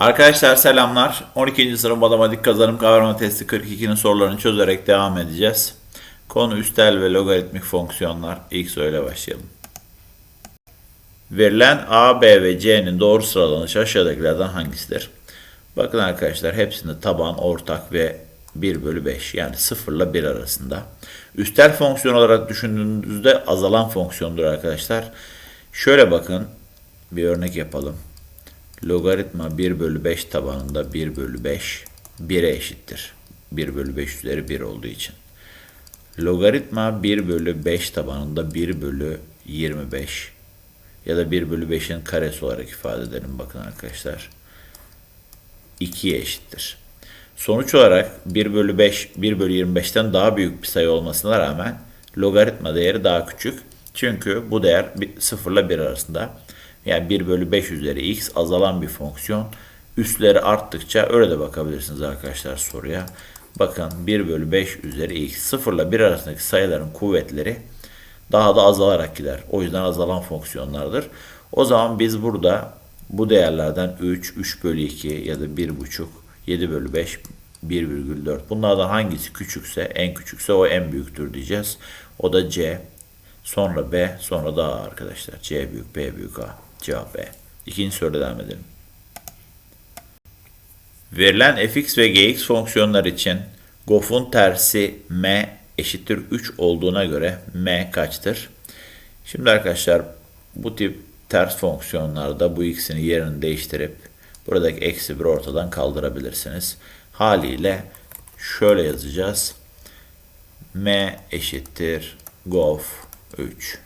Arkadaşlar selamlar. 12. sınıf matematik kazanım kavrama testi 42'nin sorularını çözerek devam edeceğiz. Konu üstel ve logaritmik fonksiyonlar. İlk soruyla başlayalım. Verilen A, B ve C'nin doğru sıralanışı aşağıdakilerden hangisidir? Bakın arkadaşlar hepsinde taban ortak ve 1 bölü 5 yani 0 ile 1 arasında. Üstel fonksiyon olarak düşündüğünüzde azalan fonksiyondur arkadaşlar. Şöyle bakın bir örnek yapalım. Logaritma 1 bölü 5 tabanında 1 bölü 5 1'e eşittir. 1 bölü 5 üzeri 1 olduğu için. Logaritma 1 bölü 5 tabanında 1 bölü 25 ya da 1 bölü 5'in karesi olarak ifade edelim bakın arkadaşlar. 2'ye eşittir. Sonuç olarak 1 bölü 5, 1 bölü 25'ten daha büyük bir sayı olmasına rağmen logaritma değeri daha küçük. Çünkü bu değer 0 ile 1 arasında. Yani 1 bölü 5 üzeri x azalan bir fonksiyon. Üstleri arttıkça öyle de bakabilirsiniz arkadaşlar soruya. Bakın 1 bölü 5 üzeri x 0 ile 1 arasındaki sayıların kuvvetleri daha da azalarak gider. O yüzden azalan fonksiyonlardır. O zaman biz burada bu değerlerden 3, 3 bölü 2 ya da 1,5, 7 bölü 5, 1,4 bunlardan hangisi küçükse en küçükse o en büyüktür diyeceğiz. O da C. Sonra B, sonra da A arkadaşlar. C büyük, B büyük, A. Cevap B. İkinci soruda devam edelim. Verilen fx ve gx fonksiyonlar için gof'un tersi m eşittir 3 olduğuna göre m kaçtır? Şimdi arkadaşlar bu tip ters fonksiyonlarda bu ikisini yerini değiştirip buradaki eksi bir ortadan kaldırabilirsiniz. Haliyle şöyle yazacağız. m eşittir gof 3.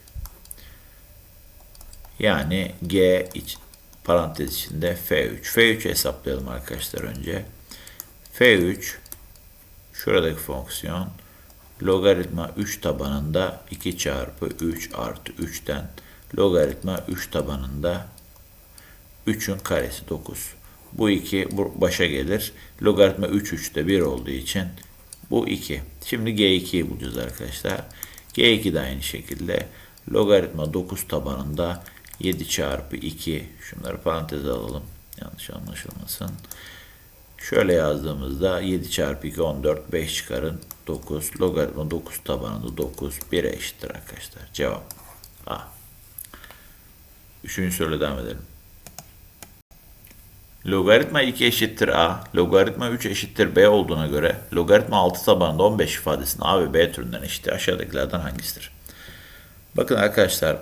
Yani G iç, parantez içinde F3. F3 hesaplayalım arkadaşlar önce. F3 şuradaki fonksiyon logaritma 3 tabanında 2 çarpı 3 artı 3'ten logaritma 3 tabanında 3'ün karesi 9. Bu 2 başa gelir. Logaritma 3 3'te 1 olduğu için bu 2. Şimdi G2'yi bulacağız arkadaşlar. G2 de aynı şekilde logaritma 9 tabanında 7 çarpı 2 şunları paranteze alalım yanlış anlaşılmasın. Şöyle yazdığımızda 7 çarpı 2 14 5 çıkarın 9 logaritma 9 tabanında 9 1'e eşittir arkadaşlar. Cevap A. Üçüncü soruyla devam edelim. Logaritma 2 eşittir A, logaritma 3 eşittir B olduğuna göre logaritma 6 tabanında 15 ifadesinin A ve B türünden eşittir. Aşağıdakilerden hangisidir? Bakın arkadaşlar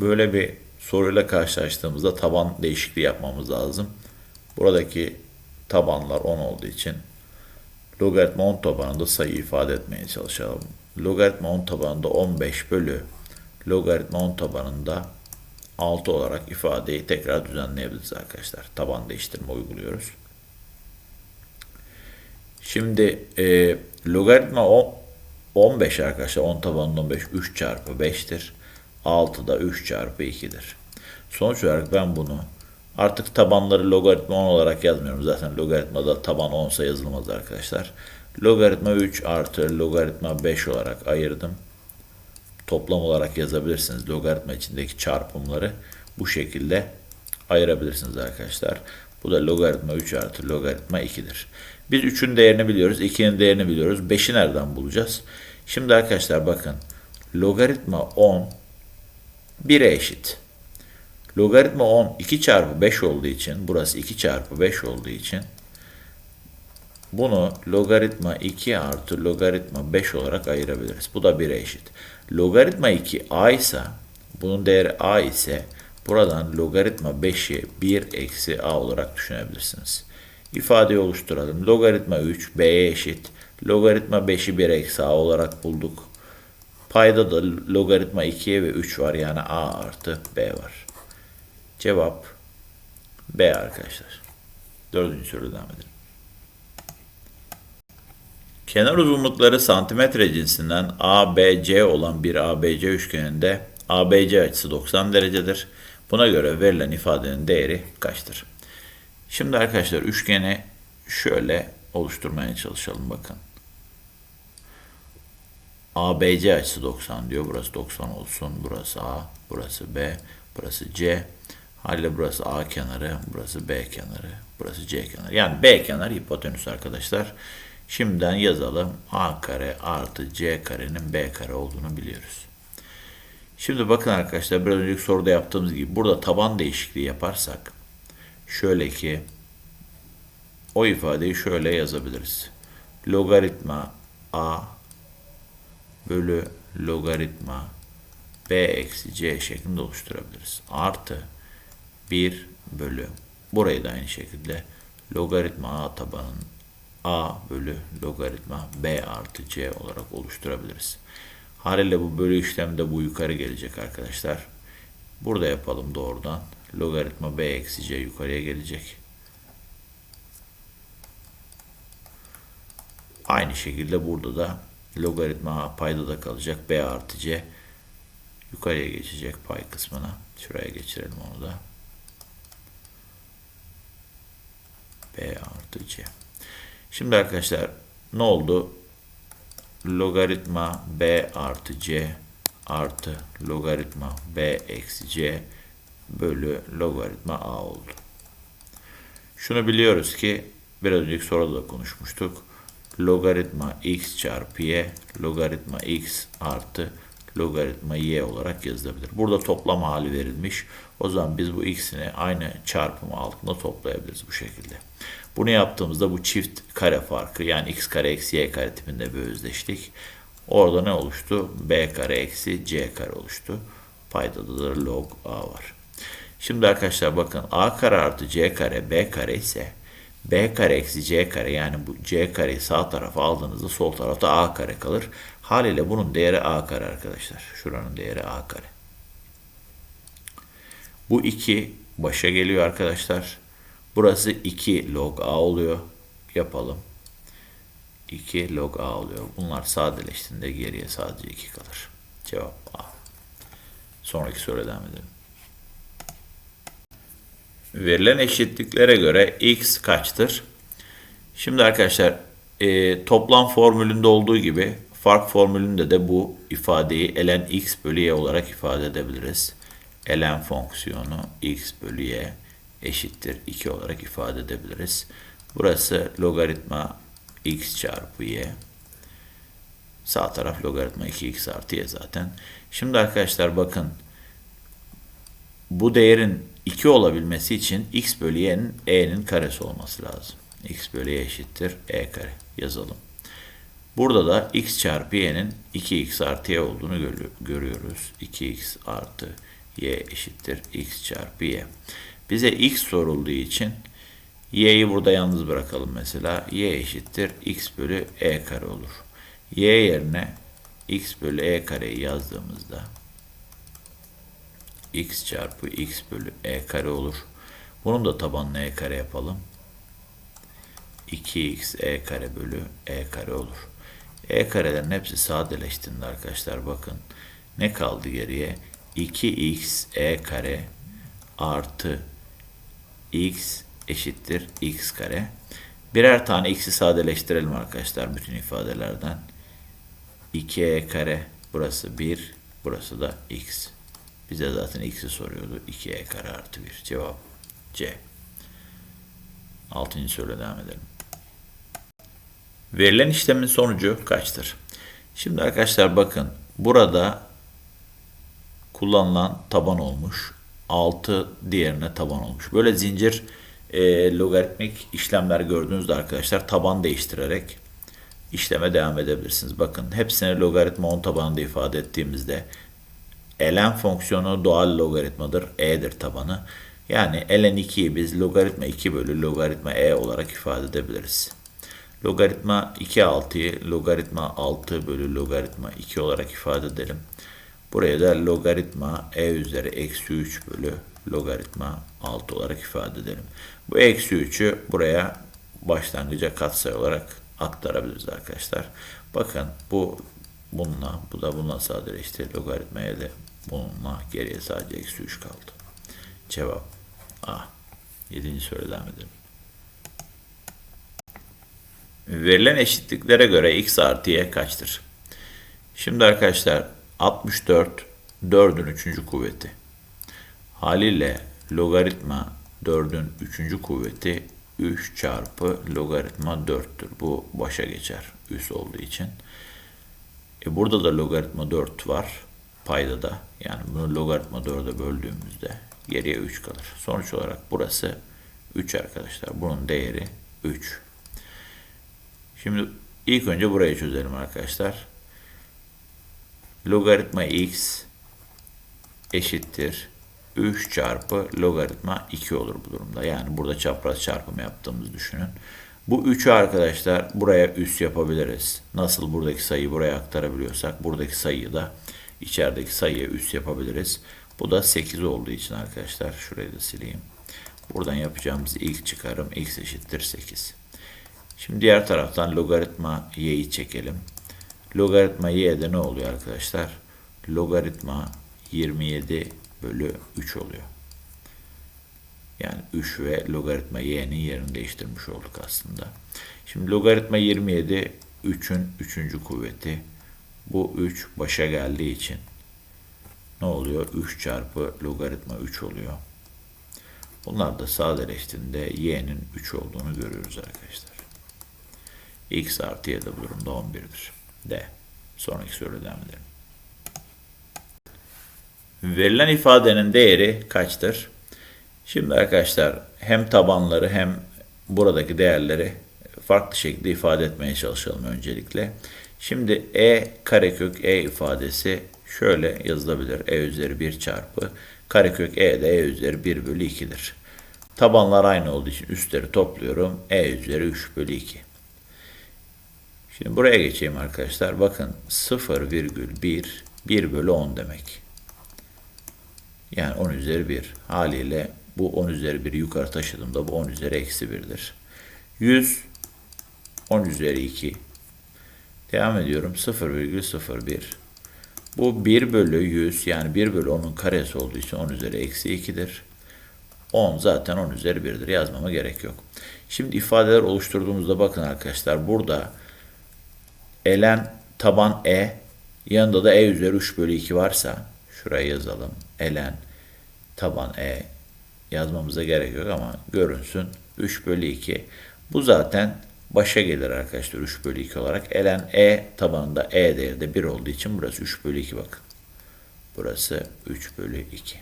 böyle bir soruyla karşılaştığımızda taban değişikliği yapmamız lazım. Buradaki tabanlar 10 olduğu için logaritma 10 tabanında sayı ifade etmeye çalışalım. Logaritma 10 tabanında 15 bölü logaritma 10 tabanında 6 olarak ifadeyi tekrar düzenleyebiliriz arkadaşlar. Taban değiştirme uyguluyoruz. Şimdi e, logaritma 10, 15 arkadaşlar 10 tabanında 15 3 çarpı 5'tir. 6 da 3 çarpı 2'dir. Sonuç olarak ben bunu artık tabanları logaritma 10 olarak yazmıyorum. Zaten logaritmada taban 10 ise yazılmaz arkadaşlar. Logaritma 3 artı logaritma 5 olarak ayırdım. Toplam olarak yazabilirsiniz. Logaritma içindeki çarpımları bu şekilde ayırabilirsiniz arkadaşlar. Bu da logaritma 3 artı logaritma 2'dir. Biz 3'ün değerini biliyoruz. 2'nin değerini biliyoruz. 5'i nereden bulacağız? Şimdi arkadaşlar bakın. Logaritma 10 1'e eşit. Logaritma 10 2 çarpı 5 olduğu için burası 2 çarpı 5 olduğu için bunu logaritma 2 artı logaritma 5 olarak ayırabiliriz. Bu da 1'e eşit. Logaritma 2 a ise bunun değeri a ise buradan logaritma 5'i 1 eksi a olarak düşünebilirsiniz. İfadeyi oluşturalım. Logaritma 3 b'ye eşit. Logaritma 5'i 1 eksi a olarak bulduk. Payda da logaritma 2'ye ve 3 var yani a artı b var. Cevap B arkadaşlar. Dördüncü soruya devam edelim. Kenar uzunlukları santimetre cinsinden ABC olan bir ABC üçgeninde ABC açısı 90 derecedir. Buna göre verilen ifadenin değeri kaçtır? Şimdi arkadaşlar üçgeni şöyle oluşturmaya çalışalım bakın. ABC açısı 90 diyor. Burası 90 olsun. Burası A, burası B, burası C. Haliyle burası A kenarı, burası B kenarı, burası C kenarı. Yani B kenar hipotenüs arkadaşlar. Şimdiden yazalım. A kare artı C karenin B kare olduğunu biliyoruz. Şimdi bakın arkadaşlar biraz önceki soruda yaptığımız gibi burada taban değişikliği yaparsak şöyle ki o ifadeyi şöyle yazabiliriz. Logaritma A bölü logaritma B eksi C şeklinde oluşturabiliriz. Artı 1 bölü burayı da aynı şekilde logaritma A tabanın A bölü logaritma B artı C olarak oluşturabiliriz. Haliyle bu bölü işlemde bu yukarı gelecek arkadaşlar. Burada yapalım doğrudan. Logaritma B eksi C yukarıya gelecek. Aynı şekilde burada da logaritma payda da kalacak. B artı C yukarıya geçecek pay kısmına. Şuraya geçirelim onu da. B artı C. Şimdi arkadaşlar ne oldu? Logaritma B artı C artı logaritma B eksi C bölü logaritma A oldu. Şunu biliyoruz ki biraz önceki soruda da konuşmuştuk. Logaritma x çarpı y logaritma x artı logaritma y olarak yazılabilir. Burada toplam hali verilmiş. O zaman biz bu x'ini aynı çarpımı altında toplayabiliriz bu şekilde. Bunu yaptığımızda bu çift kare farkı yani x kare eksi y kare tipinde bir özdeşlik. Orada ne oluştu? b kare eksi c kare oluştu. Paydada da log a var. Şimdi arkadaşlar bakın a kare artı c kare b kare ise b kare eksi c kare yani bu c kareyi sağ tarafa aldığınızda sol tarafta a kare kalır. Haliyle bunun değeri a kare arkadaşlar. Şuranın değeri a kare. Bu 2 başa geliyor arkadaşlar. Burası 2 log a oluyor. Yapalım. 2 log a oluyor. Bunlar sadeleştiğinde geriye sadece 2 kalır. Cevap A. Sonraki soruya devam edelim. Verilen eşitliklere göre x kaçtır? Şimdi arkadaşlar e, toplam formülünde olduğu gibi fark formülünde de bu ifadeyi ln x bölü y olarak ifade edebiliriz. ln fonksiyonu x bölü y eşittir 2 olarak ifade edebiliriz. Burası logaritma x çarpı y. Sağ taraf logaritma 2x artı y zaten. Şimdi arkadaşlar bakın bu değerin 2 olabilmesi için x bölü y'nin e'nin karesi olması lazım. x bölü y eşittir e kare yazalım. Burada da x çarpı y'nin 2x artı y olduğunu görüyoruz. 2x artı y eşittir x çarpı y. Bize x sorulduğu için y'yi burada yalnız bırakalım mesela. y eşittir x bölü e kare olur. y yerine x bölü e kareyi yazdığımızda x çarpı x bölü e kare olur. Bunun da tabanını e kare yapalım. 2x e kare bölü e kare olur. E karelerin hepsi sadeleştiğinde arkadaşlar bakın ne kaldı geriye? 2x e kare artı x eşittir x kare. Birer tane x'i sadeleştirelim arkadaşlar bütün ifadelerden. 2e kare burası 1 burası da x. Bize zaten x'i soruyordu. 2e kare artı 1. Cevap C. 6. soruya devam edelim. Verilen işlemin sonucu kaçtır? Şimdi arkadaşlar bakın burada kullanılan taban olmuş. 6 diğerine taban olmuş. Böyle zincir e, logaritmik işlemler gördüğünüzde arkadaşlar taban değiştirerek işleme devam edebilirsiniz. Bakın hepsini logaritma 10 tabanında ifade ettiğimizde ln fonksiyonu doğal logaritmadır. E'dir tabanı. Yani ln 2'yi biz logaritma 2 bölü logaritma e olarak ifade edebiliriz. Logaritma 2 6'yı logaritma 6 bölü logaritma 2 olarak ifade edelim. Buraya da logaritma e üzeri eksi 3 bölü logaritma 6 olarak ifade edelim. Bu eksi 3'ü buraya başlangıca katsayı olarak aktarabiliriz arkadaşlar. Bakın bu bununla bu da bununla sadeleşti. Logaritmaya da bununla geriye sadece eksi 3 kaldı. Cevap A. 7. soruya devam edelim. Verilen eşitliklere göre x artı y kaçtır? Şimdi arkadaşlar 64 4'ün 3. kuvveti. Haliyle logaritma 4'ün 3. kuvveti 3 çarpı logaritma 4'tür. Bu başa geçer üs olduğu için. E burada da logaritma 4 var payda da. Yani bunu logaritma 4'e böldüğümüzde geriye 3 kalır. Sonuç olarak burası 3 arkadaşlar. Bunun değeri 3. Şimdi ilk önce burayı çözelim arkadaşlar. Logaritma x eşittir 3 çarpı logaritma 2 olur bu durumda. Yani burada çapraz çarpımı yaptığımızı düşünün. Bu 3'ü arkadaşlar buraya üst yapabiliriz. Nasıl buradaki sayıyı buraya aktarabiliyorsak buradaki sayıyı da içerideki sayıya üst yapabiliriz. Bu da 8 olduğu için arkadaşlar şurayı da sileyim. Buradan yapacağımız ilk çıkarım x eşittir 8. Şimdi diğer taraftan logaritma y'yi çekelim. Logaritma y'de ne oluyor arkadaşlar? Logaritma 27 bölü 3 oluyor. Yani 3 ve logaritma y'nin yerini değiştirmiş olduk aslında. Şimdi logaritma 27 3'ün 3. kuvveti. Bu 3 başa geldiği için ne oluyor? 3 çarpı logaritma 3 oluyor. Bunlar da sadeleştiğinde y'nin 3 olduğunu görüyoruz arkadaşlar. x artı y de bu durumda 11'dir. D. Sonraki soruya devam edelim. Verilen ifadenin değeri kaçtır? Şimdi arkadaşlar hem tabanları hem buradaki değerleri farklı şekilde ifade etmeye çalışalım öncelikle. Şimdi e karekök e ifadesi şöyle yazılabilir. e üzeri 1 çarpı karekök e de e üzeri 1 bölü 2'dir. Tabanlar aynı olduğu için üstleri topluyorum. e üzeri 3 bölü 2. Şimdi buraya geçeyim arkadaşlar. Bakın 0,1 1 bölü 10 demek. Yani 10 üzeri 1. Haliyle bu 10 üzeri 1'i yukarı taşıdığımda bu 10 üzeri eksi 1'dir. 100 10 üzeri 2. Devam ediyorum. 0,01. Bu 1 bölü 100 yani 1 bölü 10'un karesi olduğu için 10 üzeri eksi 2'dir. 10 zaten 10 üzeri 1'dir. Yazmama gerek yok. Şimdi ifadeler oluşturduğumuzda bakın arkadaşlar burada elen taban e yanında da e üzeri 3 bölü 2 varsa şuraya yazalım. elen taban e yazmamıza gerek yok ama görünsün 3 bölü 2. Bu zaten başa gelir arkadaşlar 3 bölü 2 olarak. elen e tabanında e değeri de 1 olduğu için burası 3 bölü 2 bakın. Burası 3 bölü 2.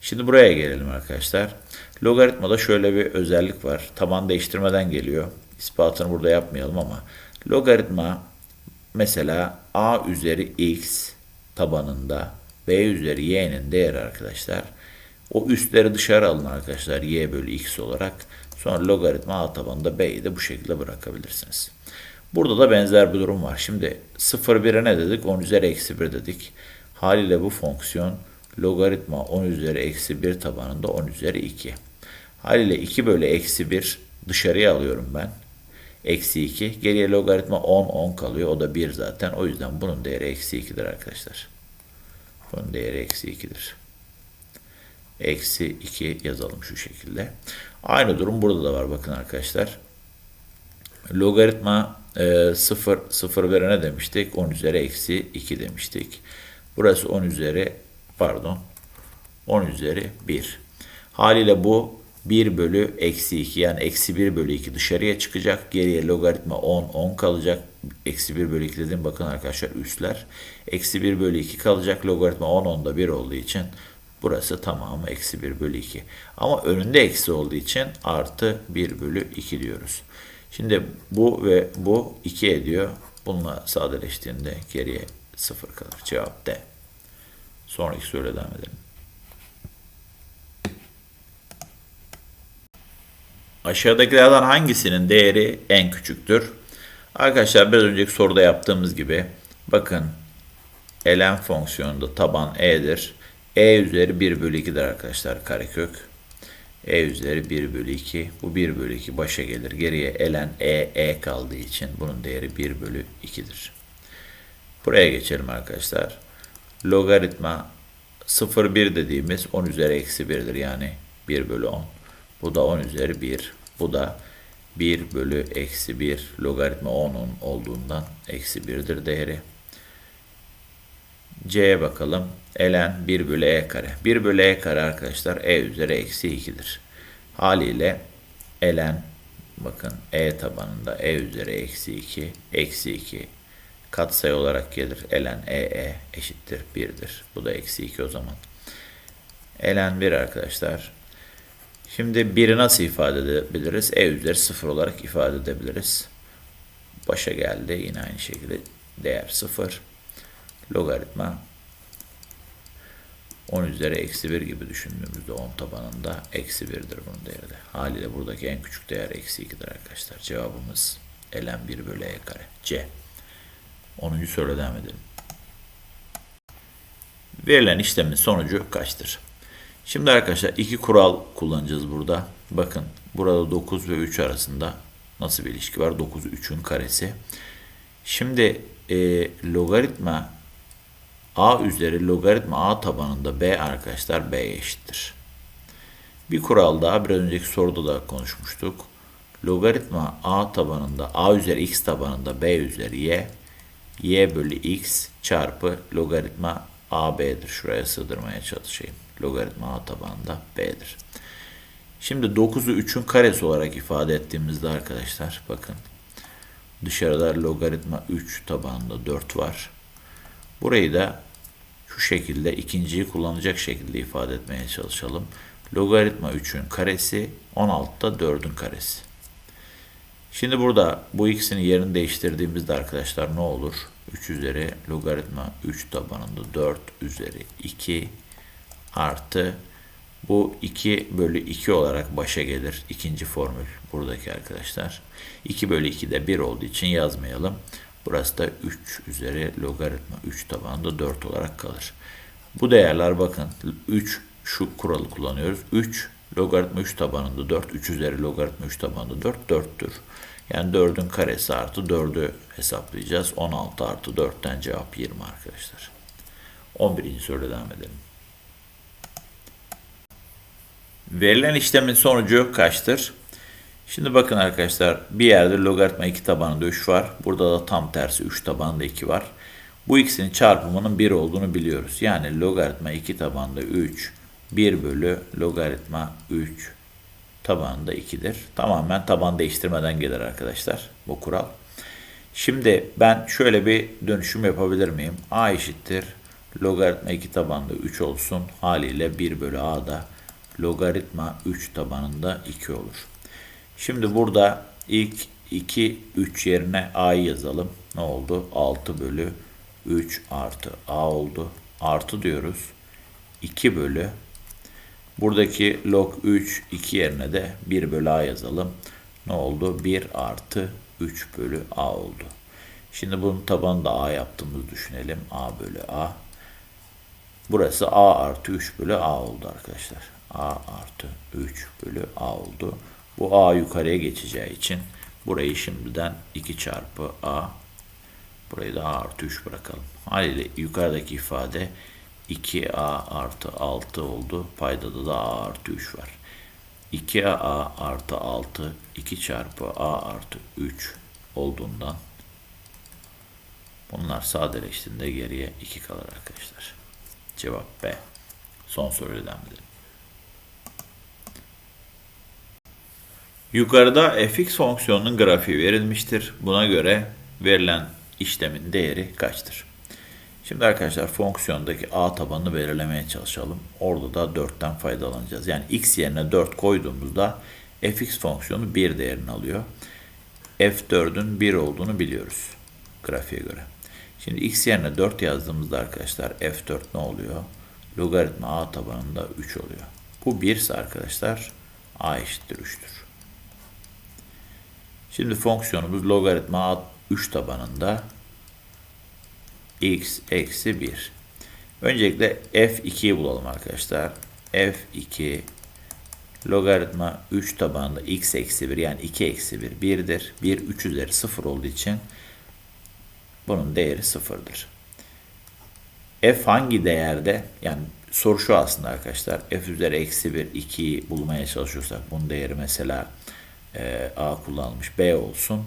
Şimdi buraya gelelim arkadaşlar. Logaritmada şöyle bir özellik var. Taban değiştirmeden geliyor. İspatını burada yapmayalım ama logaritma mesela a üzeri x tabanında b üzeri y'nin değeri arkadaşlar. O üstleri dışarı alın arkadaşlar y bölü x olarak. Sonra logaritma a tabanında b'yi de bu şekilde bırakabilirsiniz. Burada da benzer bir durum var. Şimdi 0 1'e ne dedik? 10 üzeri eksi 1 dedik. Haliyle bu fonksiyon logaritma 10 üzeri eksi 1 tabanında 10 üzeri 2. Haliyle 2 bölü eksi 1 dışarıya alıyorum ben. Eksi 2. Geriye logaritma 10 10 kalıyor. O da 1 zaten. O yüzden bunun değeri eksi 2'dir arkadaşlar. Bunun değeri eksi 2'dir. Eksi 2 yazalım şu şekilde. Aynı durum burada da var bakın arkadaşlar. Logaritma e, 0, 0 vere demiştik? 10 üzeri eksi 2 demiştik. Burası 10 üzeri pardon 10 üzeri 1. Haliyle bu 1 bölü eksi 2 yani eksi 1 bölü 2 dışarıya çıkacak. Geriye logaritma 10 10 kalacak. Eksi 1 bölü 2 dedim bakın arkadaşlar üstler. Eksi 1 bölü 2 kalacak. Logaritma 10 10'da 1 olduğu için burası tamamı eksi 1 bölü 2. Ama önünde eksi olduğu için artı 1 bölü 2 diyoruz. Şimdi bu ve bu 2 ediyor. Bununla sadeleştiğinde geriye 0 kalır. Cevap D. Sonraki soruya devam edelim. Aşağıdakilerden hangisinin değeri en küçüktür? Arkadaşlar biraz önceki soruda yaptığımız gibi bakın ln fonksiyonunda taban e'dir. E üzeri 1 bölü 2'dir arkadaşlar karekök. e üzeri 1 bölü 2. Bu 1 bölü 2 başa gelir. Geriye ln e e kaldığı için bunun değeri 1 bölü 2'dir. Buraya geçelim arkadaşlar. Logaritma 0,1 dediğimiz 10 üzeri eksi 1'dir. Yani 1 bölü 10. Bu da 10 üzeri 1. Bu da 1 bölü eksi 1 logaritma 10'un olduğundan eksi 1'dir değeri. C'ye bakalım. Ln 1 bölü e kare. 1 bölü e kare arkadaşlar e üzeri eksi 2'dir. Haliyle ln bakın e tabanında e üzeri eksi 2 eksi 2 katsayı olarak gelir. ln e e eşittir 1'dir. Bu da eksi 2 o zaman. ln 1 arkadaşlar. Şimdi 1'i nasıl ifade edebiliriz? e üzeri 0 olarak ifade edebiliriz. Başa geldi. Yine aynı şekilde değer 0. Logaritma 10 üzeri eksi 1 gibi düşündüğümüzde 10 tabanında eksi 1'dir bunun değeri de. Haliyle buradaki en küçük değer eksi 2'dir arkadaşlar. Cevabımız ln 1 bölü e kare. C. 10. soruya devam edelim. Verilen işlemin sonucu kaçtır? Şimdi arkadaşlar iki kural kullanacağız burada. Bakın burada 9 ve 3 arasında nasıl bir ilişki var? 9 3'ün karesi. Şimdi e, logaritma a üzeri logaritma a tabanında b arkadaşlar b eşittir. Bir kural daha biraz önceki soruda da konuşmuştuk. Logaritma a tabanında a üzeri x tabanında b üzeri y y bölü x çarpı logaritma ab'dir. Şuraya sığdırmaya çalışayım. Logaritma a tabanında b'dir. Şimdi 9'u 3'ün karesi olarak ifade ettiğimizde arkadaşlar bakın dışarıda logaritma 3 tabanında 4 var. Burayı da şu şekilde ikinciyi kullanacak şekilde ifade etmeye çalışalım. Logaritma 3'ün karesi 16'da 4'ün karesi. Şimdi burada bu ikisini yerini değiştirdiğimizde arkadaşlar ne olur? 3 üzeri logaritma 3 tabanında 4 üzeri 2 artı bu 2 bölü 2 olarak başa gelir. ikinci formül buradaki arkadaşlar. 2 bölü 2 de 1 olduğu için yazmayalım. Burası da 3 üzeri logaritma 3 tabanında 4 olarak kalır. Bu değerler bakın 3 şu kuralı kullanıyoruz. 3 logaritma 3 tabanında 4, 3 üzeri logaritma 3 tabanında 4, 4'tür. Yani 4'ün karesi artı 4'ü hesaplayacağız. 16 artı 4'ten cevap 20 arkadaşlar. 11. soruya devam edelim. Verilen işlemin sonucu kaçtır? Şimdi bakın arkadaşlar bir yerde logaritma 2 tabanında 3 var. Burada da tam tersi 3 tabanında 2 var. Bu ikisinin çarpımının 1 olduğunu biliyoruz. Yani logaritma 2 tabanında 3 1 bölü logaritma 3 tabanında 2'dir. Tamamen taban değiştirmeden gelir arkadaşlar bu kural. Şimdi ben şöyle bir dönüşüm yapabilir miyim? a eşittir logaritma 2 tabanında 3 olsun. Haliyle 1 bölü a da logaritma 3 tabanında 2 olur. Şimdi burada ilk 2, 3 yerine a'yı yazalım. Ne oldu? 6 bölü 3 artı a oldu. Artı diyoruz. 2 bölü buradaki log 3 2 yerine de 1 bölü a yazalım. Ne oldu? 1 artı 3 bölü a oldu. Şimdi bunun tabanını da a yaptığımızı düşünelim. a bölü a. Burası a artı 3 bölü a oldu arkadaşlar. a artı 3 bölü a oldu. Bu a yukarıya geçeceği için burayı şimdiden 2 çarpı a burayı da a artı 3 bırakalım. Haliyle yukarıdaki ifade 2a artı 6 oldu. Paydada da a artı 3 var. 2a artı 6 2 çarpı a artı 3 olduğundan bunlar sadeleştiğinde geriye 2 kalır arkadaşlar. Cevap B. Son soruya devam edelim. Yukarıda fx fonksiyonunun grafiği verilmiştir. Buna göre verilen işlemin değeri kaçtır? Şimdi arkadaşlar fonksiyondaki a tabanını belirlemeye çalışalım. Orada da 4'ten faydalanacağız. Yani x yerine 4 koyduğumuzda fx fonksiyonu 1 değerini alıyor. f4'ün 1 olduğunu biliyoruz grafiğe göre. Şimdi x yerine 4 yazdığımızda arkadaşlar f4 ne oluyor? Logaritma a tabanında 3 oluyor. Bu 1 ise arkadaşlar a eşittir 3'tür. Şimdi fonksiyonumuz logaritma 3 tabanında x eksi 1. Öncelikle f2'yi bulalım arkadaşlar. f2 logaritma 3 tabanında x eksi 1 yani 2 eksi 1 1'dir. 1 3 üzeri 0 olduğu için bunun değeri 0'dır. f hangi değerde yani soru şu aslında arkadaşlar f üzeri eksi 1 2'yi bulmaya çalışıyorsak bunun değeri mesela e, A kullanılmış B olsun.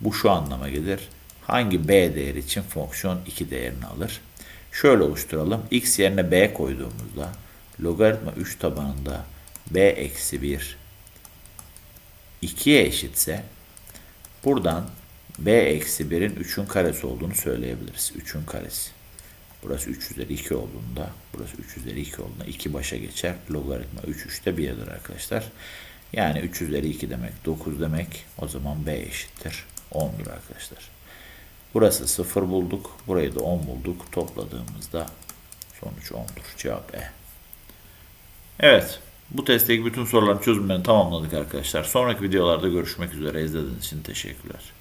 Bu şu anlama gelir. Hangi B değeri için fonksiyon 2 değerini alır? Şöyle oluşturalım. x yerine b koyduğumuzda logaritma 3 tabanında b eksi 1 2'ye eşitse buradan b eksi 1'in 3'ün karesi olduğunu söyleyebiliriz. 3'ün karesi. Burası 3 üzeri 2 olduğunda, burası 3 üzeri 2 olduğunda 2 başa geçer. Logaritma 3 3'te 1'dir arkadaşlar. Yani 3 üzeri 2 demek 9 demek. O zaman b eşittir 10'dur arkadaşlar. Burası 0 bulduk. Burayı da 10 bulduk. Topladığımızda sonuç 10'dur. Cevap E. Evet. Bu testteki bütün soruların çözümlerini tamamladık arkadaşlar. Sonraki videolarda görüşmek üzere. İzlediğiniz için teşekkürler.